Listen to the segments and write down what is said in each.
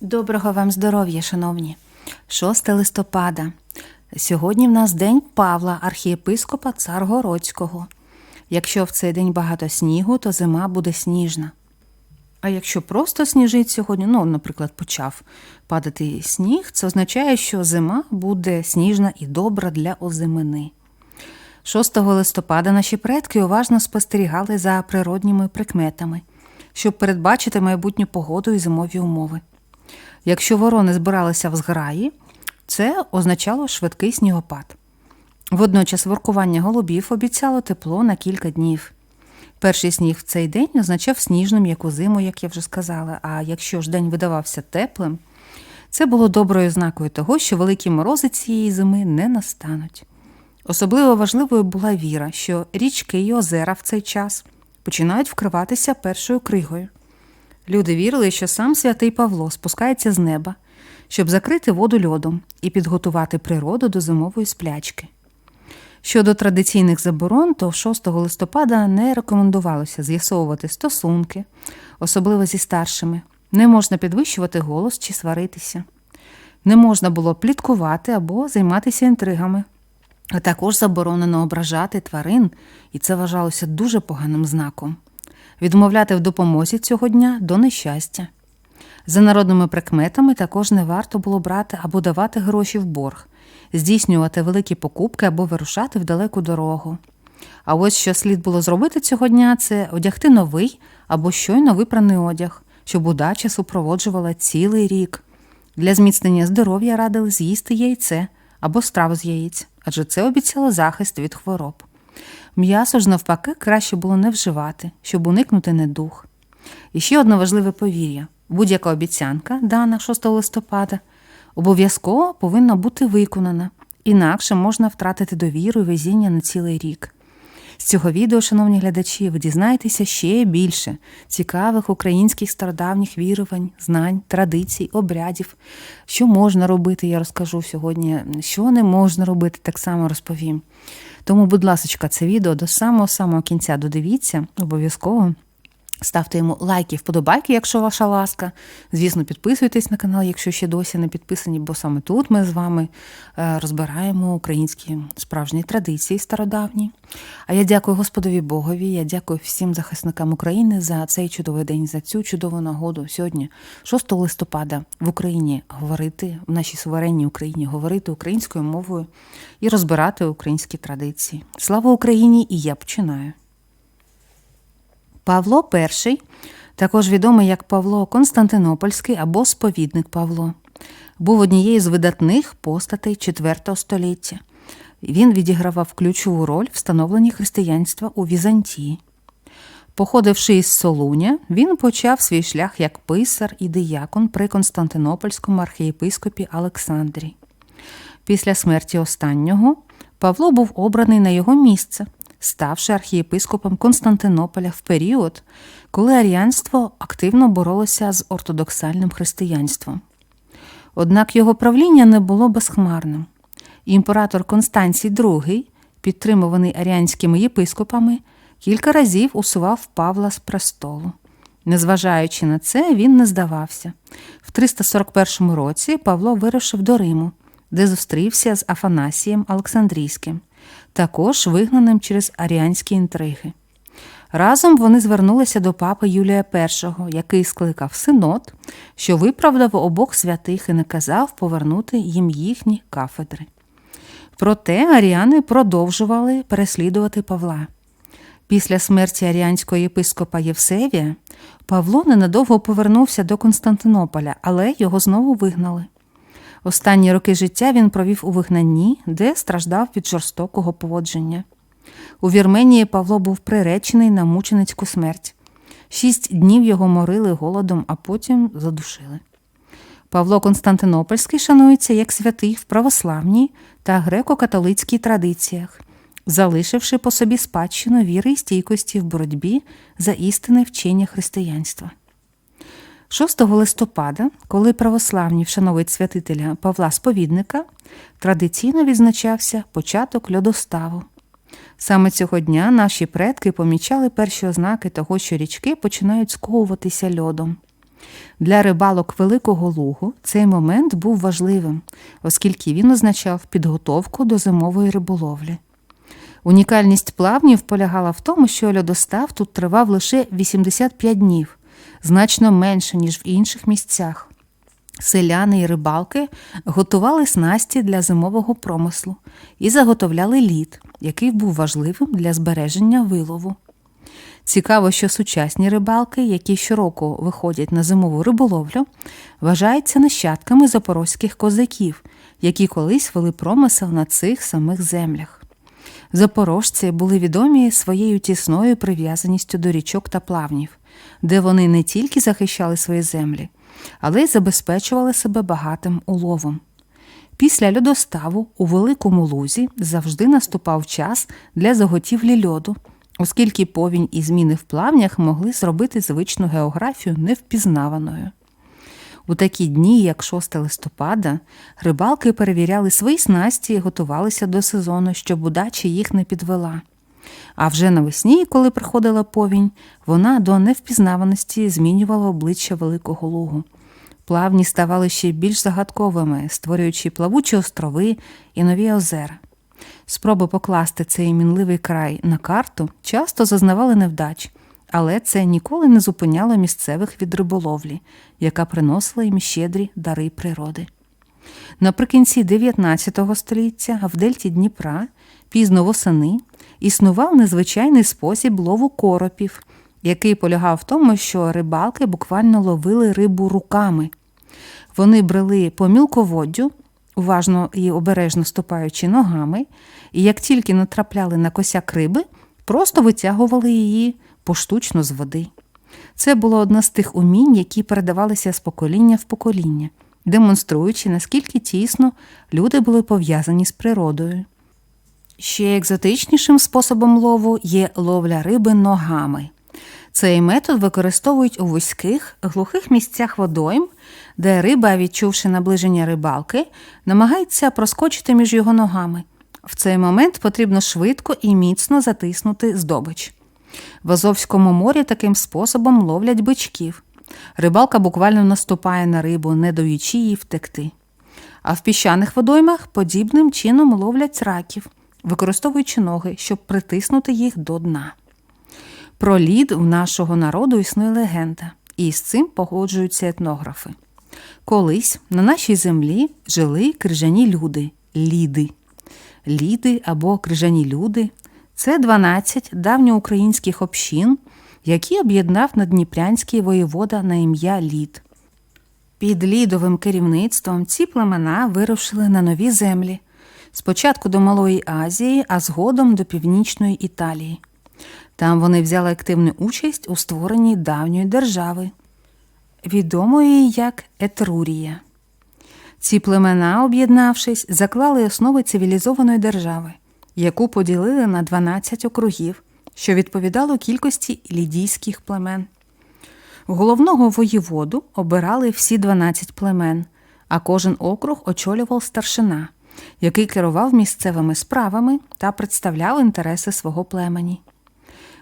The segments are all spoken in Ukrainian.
Доброго вам здоров'я, шановні. 6 листопада. Сьогодні в нас День Павла, архієпископа Царгородського. Якщо в цей день багато снігу, то зима буде сніжна. А якщо просто сніжить сьогодні, ну, наприклад, почав падати сніг, це означає, що зима буде сніжна і добра для озимини. 6 листопада наші предки уважно спостерігали за природніми прикметами, щоб передбачити майбутню погоду і зимові умови. Якщо ворони збиралися в зграї, це означало швидкий снігопад. Водночас воркування голубів обіцяло тепло на кілька днів. Перший сніг в цей день означав сніжну м'яку зиму, як я вже сказала. А якщо ж день видавався теплим, це було доброю знакою того, що великі морози цієї зими не настануть. Особливо важливою була віра, що річки і озера в цей час починають вкриватися першою кригою. Люди вірили, що сам святий Павло спускається з неба, щоб закрити воду льодом і підготувати природу до зимової сплячки. Щодо традиційних заборон, то 6 листопада не рекомендувалося з'ясовувати стосунки, особливо зі старшими. Не можна підвищувати голос чи сваритися. Не можна було пліткувати або займатися інтригами. А також заборонено ображати тварин, і це вважалося дуже поганим знаком. Відмовляти в допомозі цього дня до нещастя. За народними прикметами також не варто було брати або давати гроші в борг, здійснювати великі покупки або вирушати в далеку дорогу. А ось що слід було зробити цього дня це одягти новий або щойно випраний одяг, щоб удача супроводжувала цілий рік. Для зміцнення здоров'я радили з'їсти яйце або страву з яєць, адже це обіцяло захист від хвороб. М'ясо ж, навпаки, краще було не вживати, щоб уникнути недух. І ще одне важливе повір'я: будь-яка обіцянка, дана 6 листопада, обов'язково повинна бути виконана, інакше можна втратити довіру і везіння на цілий рік. З цього відео, шановні глядачі, ви дізнаєтеся ще більше цікавих українських стародавніх вірувань, знань, традицій, обрядів, що можна робити, я розкажу сьогодні, що не можна робити, так само розповім. Тому, будь ласка, це відео до самого-самого кінця додивіться, обов'язково. Ставте йому лайки, вподобайки, якщо ваша ласка. Звісно, підписуйтесь на канал, якщо ще досі не підписані, бо саме тут ми з вами е, розбираємо українські справжні традиції стародавні. А я дякую Господові Богові, я дякую всім захисникам України за цей чудовий день, за цю чудову нагоду. Сьогодні, 6 листопада, в Україні говорити, в нашій суверенній Україні говорити українською мовою і розбирати українські традиції. Слава Україні! І я починаю. Павло І, також відомий як Павло Константинопольський або сповідник Павло, був однією з видатних постатей IV століття. Він відігравав ключову роль в становленні християнства у Візантії. Походивши із Солуня, він почав свій шлях як писар і диякон при Константинопольському архієпископі Олександрі. Після смерті останнього Павло був обраний на його місце ставши архієпископом Константинополя в період, коли аріанство активно боролося з ортодоксальним християнством. Однак його правління не було безхмарним. Імператор Констанцій II, підтримуваний аріанськими єпископами, кілька разів усував Павла з престолу. Незважаючи на це, він не здавався. В 341 році Павло вирушив до Риму, де зустрівся з Афанасієм Олександрійським також вигнаним через аріанські інтриги. Разом вони звернулися до папи Юлія І, який скликав синод, що виправдав обох святих і наказав повернути їм їхні кафедри. Проте аріани продовжували переслідувати Павла. Після смерті аріанського єпископа Євсевія Павло ненадовго повернувся до Константинополя, але його знову вигнали. Останні роки життя він провів у вигнанні, де страждав від жорстокого поводження. У Вірменії Павло був приречений на мученицьку смерть. Шість днів його морили голодом, а потім задушили. Павло Константинопольський шанується як святий в православній та греко-католицькій традиціях, залишивши по собі спадщину віри і стійкості в боротьбі за істинне вчення християнства. 6 листопада, коли православні вшановують святителя Павла Сповідника, традиційно відзначався початок льодоставу. Саме цього дня наші предки помічали перші ознаки того, що річки починають сковуватися льодом. Для рибалок Великого Лугу цей момент був важливим, оскільки він означав підготовку до зимової риболовлі. Унікальність плавнів полягала в тому, що льодостав тут тривав лише 85 днів, значно менше, ніж в інших місцях. Селяни і рибалки готували снасті для зимового промислу і заготовляли лід, який був важливим для збереження вилову. Цікаво, що сучасні рибалки, які щороку виходять на зимову риболовлю, вважаються нащадками запорозьких козаків, які колись вели промисел на цих самих землях. Запорожці були відомі своєю тісною прив'язаністю до річок та плавнів, де вони не тільки захищали свої землі, але й забезпечували себе багатим уловом. Після льодоставу у Великому Лузі завжди наступав час для заготівлі льоду, оскільки повінь і зміни в плавнях могли зробити звичну географію невпізнаваною. У такі дні, як 6 листопада, рибалки перевіряли свої снасті і готувалися до сезону, щоб удача їх не підвела. А вже навесні, коли приходила повінь, вона до невпізнаваності змінювала обличчя Великого Лугу. Плавні ставали ще більш загадковими, створюючи плавучі острови і нові озера. Спроби покласти цей мінливий край на карту часто зазнавали невдач, але це ніколи не зупиняло місцевих від риболовлі, яка приносила їм щедрі дари природи. Наприкінці 19 століття в дельті Дніпра, пізно восени, існував незвичайний спосіб лову коропів, який полягав в тому, що рибалки буквально ловили рибу руками. Вони брели по мілководдю, уважно і обережно ступаючи ногами, і як тільки натрапляли на косяк риби, просто витягували її поштучно з води. Це було одне з тих умінь, які передавалися з покоління в покоління, демонструючи, наскільки тісно люди були пов'язані з природою. Ще екзотичнішим способом лову є ловля риби ногами. Цей метод використовують у вузьких, глухих місцях водойм, де риба, відчувши наближення рибалки, намагається проскочити між його ногами. В цей момент потрібно швидко і міцно затиснути здобич. В Азовському морі таким способом ловлять бичків. Рибалка буквально наступає на рибу, не даючи їй втекти. А в піщаних водоймах подібним чином ловлять раків, використовуючи ноги, щоб притиснути їх до дна. Про лід у нашого народу існує легенда, і з цим погоджуються етнографи. Колись на нашій землі жили крижані люди ліди. Ліди або крижані люди це 12 давньоукраїнських общин, які об'єднав надніпрянський воєвода на ім'я Лід. Під лідовим керівництвом ці племена вирушили на нові землі, спочатку до Малої Азії, а згодом до Північної Італії. Там вони взяли активну участь у створенні давньої держави, відомої як Етрурія. Ці племена, об'єднавшись, заклали основи цивілізованої держави, яку поділили на 12 округів, що відповідало кількості лідійських племен. Головного воєводу обирали всі 12 племен, а кожен округ очолював старшина, який керував місцевими справами та представляв інтереси свого племені.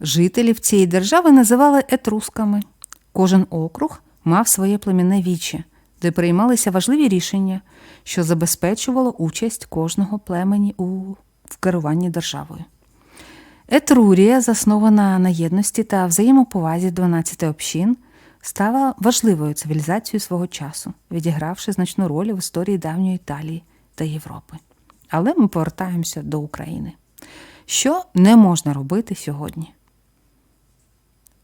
Жителів цієї держави називали етрусками. Кожен округ мав своє племінне віче, де приймалися важливі рішення, що забезпечувало участь кожного племені у в керуванні державою. Етрурія, заснована на єдності та взаємоповазі 12 общин, стала важливою цивілізацією свого часу, відігравши значну роль в історії давньої Італії та Європи. Але ми повертаємося до України. Що не можна робити сьогодні?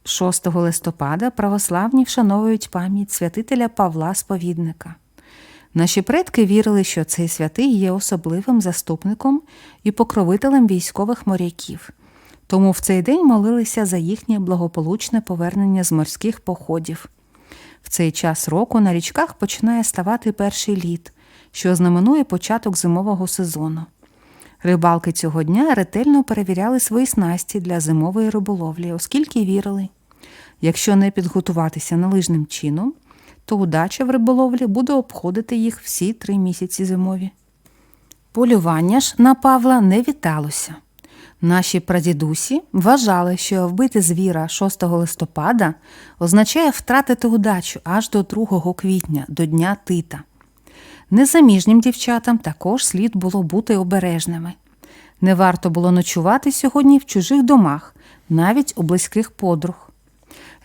6 листопада православні вшановують пам'ять святителя Павла Сповідника. Наші предки вірили, що цей святий є особливим заступником і покровителем військових моряків, тому в цей день молилися за їхнє благополучне повернення з морських походів. В цей час року на річках починає ставати перший лід, що знаменує початок зимового сезону. Рибалки цього дня ретельно перевіряли свої снасті для зимової риболовлі, оскільки вірили, якщо не підготуватися належним чином, то удача в риболовлі буде обходити їх всі три місяці зимові. Полювання ж на Павла не віталося. Наші прадідусі вважали, що вбити звіра 6 листопада означає втратити удачу аж до 2 квітня, до Дня Тита. Незаміжнім дівчатам також слід було бути обережними. Не варто було ночувати сьогодні в чужих домах, навіть у близьких подруг.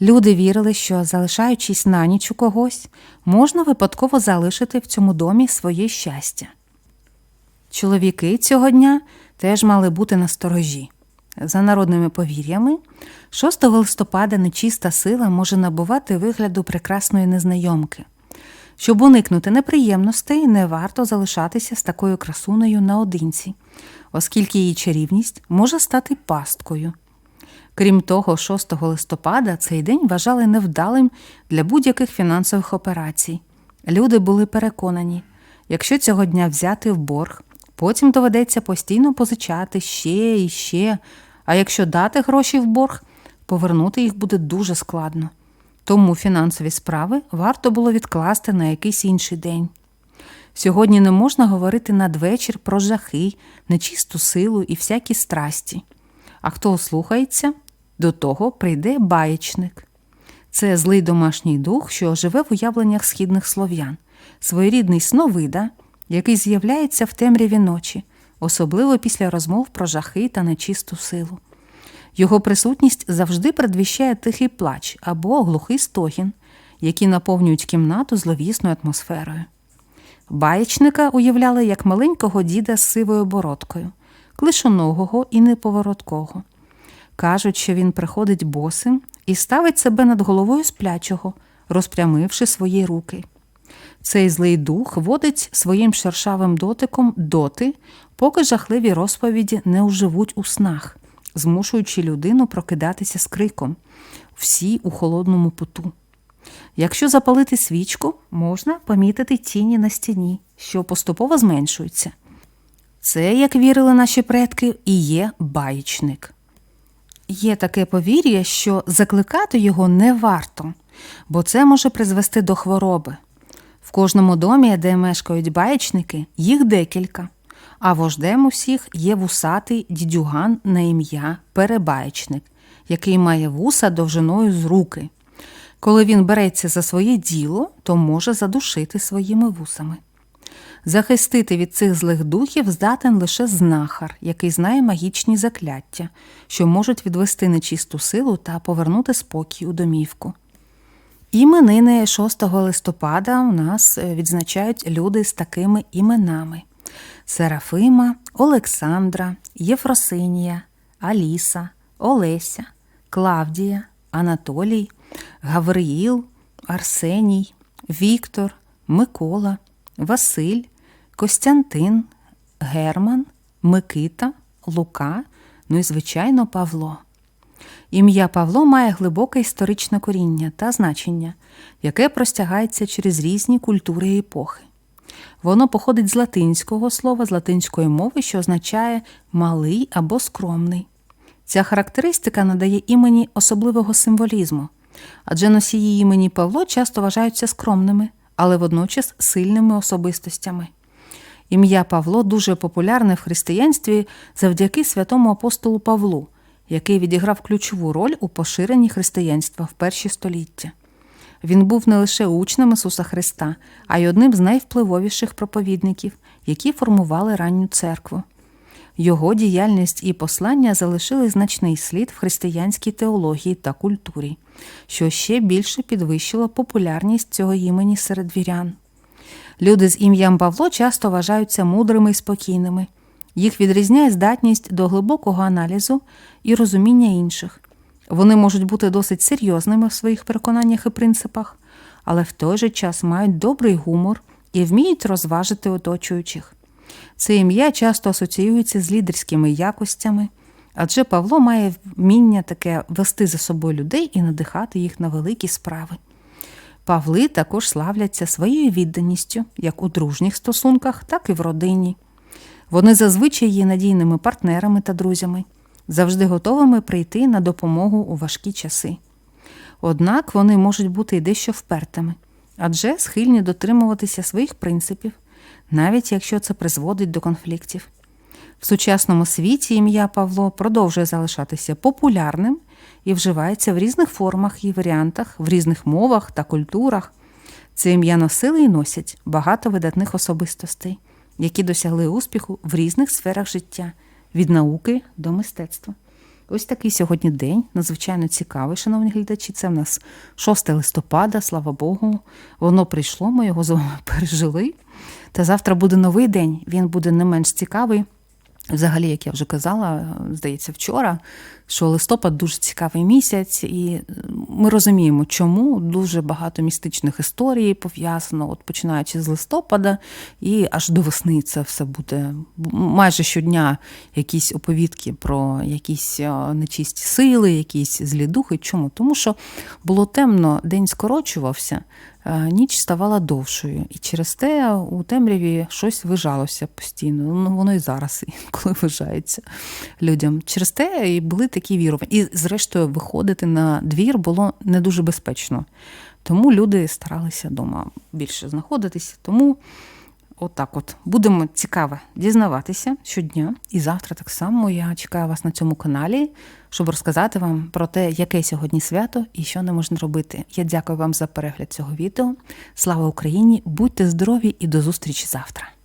Люди вірили, що, залишаючись на ніч у когось, можна випадково залишити в цьому домі своє щастя. Чоловіки цього дня теж мали бути на сторожі. За народними повір'ями, 6 листопада нечиста сила може набувати вигляду прекрасної незнайомки. Щоб уникнути неприємностей, не варто залишатися з такою красунею наодинці, оскільки її чарівність може стати пасткою. Крім того, 6 листопада цей день вважали невдалим для будь-яких фінансових операцій. Люди були переконані, якщо цього дня взяти в борг, потім доведеться постійно позичати ще і ще, а якщо дати гроші в борг, повернути їх буде дуже складно. Тому фінансові справи варто було відкласти на якийсь інший день. Сьогодні не можна говорити надвечір про жахи, нечисту силу і всякі страсті. А хто ослухається, до того прийде баєчник. Це злий домашній дух, що живе в уявленнях східних слов'ян, своєрідний сновида, який з'являється в темряві ночі, особливо після розмов про жахи та нечисту силу. Його присутність завжди предвіщає тихий плач або глухий стогін, які наповнюють кімнату зловісною атмосферою. Баєчника уявляли як маленького діда з сивою бородкою, клишоногого і неповороткого. Кажуть, що він приходить босим і ставить себе над головою сплячого, розпрямивши свої руки. Цей злий дух водить своїм шершавим дотиком доти, поки жахливі розповіді не уживуть у снах, змушуючи людину прокидатися з криком, всі у холодному поту. Якщо запалити свічку, можна помітити тіні на стіні, що поступово зменшуються. Це, як вірили наші предки, і є баєчник. Є таке повір'я, що закликати його не варто, бо це може призвести до хвороби. В кожному домі, де мешкають баєчники, їх декілька, а вождем усіх є вусатий дідюган на ім'я Перебаєчник, який має вуса довжиною з руки. Коли він береться за своє діло, то може задушити своїми вусами. Захистити від цих злих духів здатен лише знахар, який знає магічні закляття, що можуть відвести нечисту силу та повернути спокій у домівку. Іменини 6 листопада у нас е, відзначають люди з такими іменами: Серафима, Олександра, Єфросинія, Аліса, Олеся, Клавдія, Анатолій, Гавриїл, Арсеній, Віктор, Микола, Василь, Костянтин, Герман, Микита, Лука, ну і, звичайно, Павло. Ім'я Павло має глибоке історичне коріння та значення, яке простягається через різні культури і епохи. Воно походить з латинського слова, з латинської мови, що означає малий або скромний. Ця характеристика надає імені особливого символізму, адже носії імені Павло часто вважаються скромними, але водночас сильними особистостями. Ім'я Павло дуже популярне в християнстві завдяки святому апостолу Павлу, який відіграв ключову роль у поширенні християнства в перші століття. Він був не лише учнем Ісуса Христа, а й одним з найвпливовіших проповідників, які формували ранню церкву. Його діяльність і послання залишили значний слід в християнській теології та культурі, що ще більше підвищило популярність цього імені серед вірян. Люди з ім'ям Павло часто вважаються мудрими і спокійними. Їх відрізняє здатність до глибокого аналізу і розуміння інших. Вони можуть бути досить серйозними в своїх переконаннях і принципах, але в той же час мають добрий гумор і вміють розважити оточуючих. Це ім'я часто асоціюється з лідерськими якостями, адже Павло має вміння таке вести за собою людей і надихати їх на великі справи. Павли також славляться своєю відданістю як у дружніх стосунках, так і в родині. Вони зазвичай є надійними партнерами та друзями, завжди готовими прийти на допомогу у важкі часи. Однак вони можуть бути й дещо впертими, адже схильні дотримуватися своїх принципів, навіть якщо це призводить до конфліктів. В сучасному світі ім'я Павло продовжує залишатися популярним і вживається в різних формах і варіантах, в різних мовах та культурах. Це ім'я носили і носять багато видатних особистостей, які досягли успіху в різних сферах життя від науки до мистецтва. Ось такий сьогодні день, надзвичайно цікавий, шановні глядачі. Це в нас 6 листопада, слава Богу. Воно прийшло, ми його з вами пережили. Та завтра буде новий день, він буде не менш цікавий. Взагалі, як я вже казала, здається, вчора, що листопад дуже цікавий місяць, і ми розуміємо, чому дуже багато містичних історій пов'язано, от починаючи з листопада, і аж до весни це все буде майже щодня якісь оповідки про якісь е, нечисті сили, якісь злі духи. Чому? Тому що було темно, день скорочувався, е, ніч ставала довшою, і через те у темряві щось вижалося постійно. Ну воно і зараз інколи вижається людям. Через те і були такі вірування. І, зрештою, виходити на двір було не дуже безпечно. Тому люди старалися вдома більше знаходитися. Тому отак от будемо цікаво дізнаватися щодня. І завтра так само я чекаю вас на цьому каналі, щоб розказати вам про те, яке сьогодні свято і що не можна робити. Я дякую вам за перегляд цього відео. Слава Україні! Будьте здорові і до зустрічі завтра!